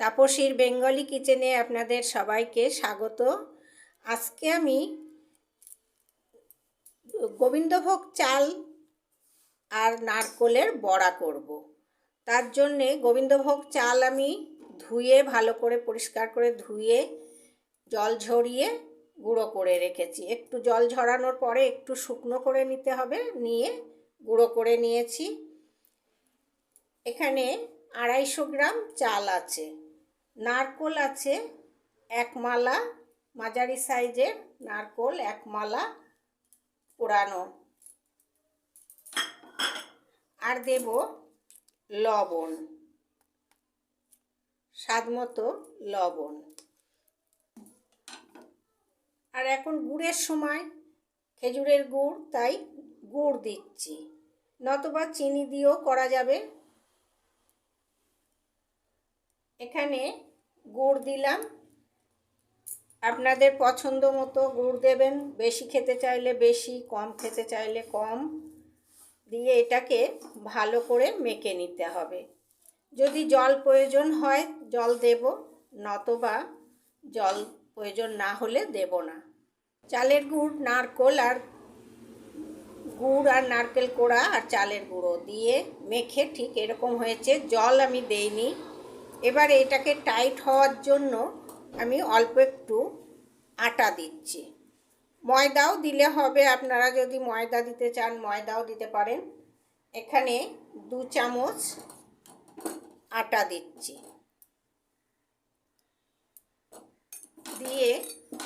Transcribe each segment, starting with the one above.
তাপসীর Bengali কিচেনে আপনাদের সবাইকে স্বাগত আজকে আমি গোবিন্দভোগ চাল আর নারকোলের বড়া করব। তার জন্যে গোবিন্দভোগ চাল আমি ধুয়ে, ভালো করে পরিষ্কার করে ধুয়ে, জল ঝরিয়ে গুঁড়ো করে রেখেছি। একটু জল ঝরানোর পরে একটু শুকনো করে নিতে হবে, নিয়ে গুঁড়ো করে নিয়েছি। এখানে আড়াইশো গ্রাম চাল আছে, নারকোল আছে এক মালা, মাঝারি সাইজের নারকোল এক মালা পোড়ানো। আর দেব লবণ। স্বাদ মতো লবণ। আর এখন গুড়ের সময়, খেজুরের গুড়, তাই গুড় দিচ্ছি। নতবা চিনি দিয়েও করা যাবে। এখানে গুড় দিলাম। আপনাদের পছন্দ মতো গুড় দেবেন। বেশি খেতে চাইলে বেশি, কম খেতে চাইলে কম। দিয়ে এটাকে ভালো করে মেখে নিতে হবে। যদি জল প্রয়োজন হয়, জল দেব, নতবা জল প্রয়োজন না হলে দেব না। চালের গুড়, নারকোল আর গুড় আর নারকেল কোড়া আর চালের গুঁড়ো দিয়ে মেখে ঠিক এরকম হয়েছে। জল আমি দেইনি। এবার এটাকে টাইট হওয়ার জন্য আমি অল্প একটু আটা দিচ্ছি। ময়দাও দিলে হবে, আপনারা যদি ময়দা দিতে চান ময়দাও দিতে পারেন। এখানে দু চামচ আটা দিচ্ছি। দিয়ে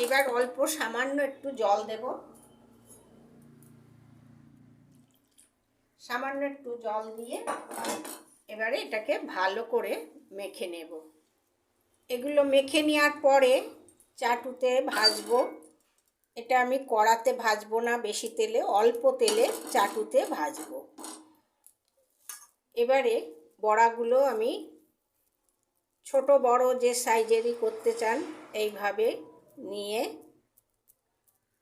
এবার অল্প সামান্য একটু জল দেব। সামান্য একটু জল দিয়ে এবারে এটাকে ভালো করে মেখে নেব। এগুলো মেখে নেওয়ার পরে চাটুতে ভাজবো। এটা আমি কড়াতে ভাজবো না, বেশি তেলে, অল্প তেলে চাটুতে ভাজবো। এবারে বড়াগুলো আমি ছোট, বড় যে সাইজেরই করতে চান, এইভাবে নিয়ে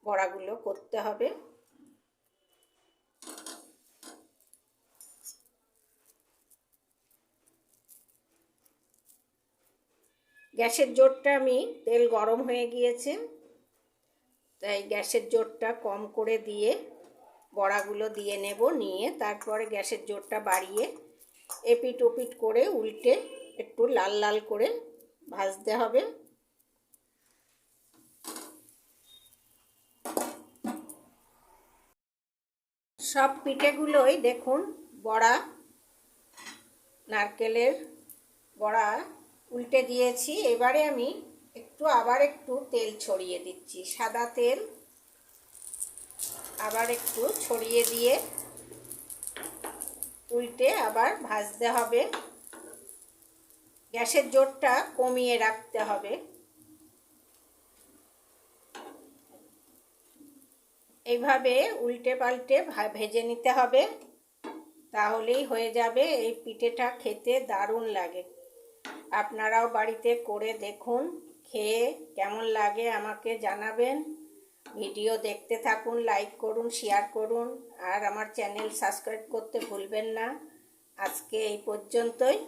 বড়াগুলো করতে হবে। গ্যাসের জোরটা আমি, তেল গরম হয়ে গিয়েছে, তাই গ্যাসের জোরটা কম করে দিয়ে বড়াগুলো দিয়ে নেব, নিয়ে তারপরে গ্যাসের জোরটা বাড়িয়ে এপিট ওপিট করে উল্টে একটু লাল লাল করে ভাজতে হবে। সব পিঠেগুলোই দেখুন বড়া, নারকেলের বড়া উল্টে দিয়েছি। এবারে আমি একটু আবার একটু তেল ছড়িয়ে দিচ্ছি। সাদা তেল আবার একটু ছড়িয়ে দিয়ে উল্টে আবার ভাজতে হবে। গ্যাসের জোরটা কমিয়ে রাখতে হবে। এইভাবে উল্টে পাল্টে ভেজে নিতে হবে। তাহলেই হয়ে যাবে। এই পিঠেটা খেতে দারুণ লাগে। আপনারাও বাড়িতে করে দেখুন। খেয়ে কেমন লাগে আমাকে জানাবেন। ভিডিও দেখতে থাকুন লাইক করুন শেয়ার করুন, আর আমার চ্যানেল সাবস্ক্রাইব করতে ভুলবেন না। আজকে এই পর্যন্তই।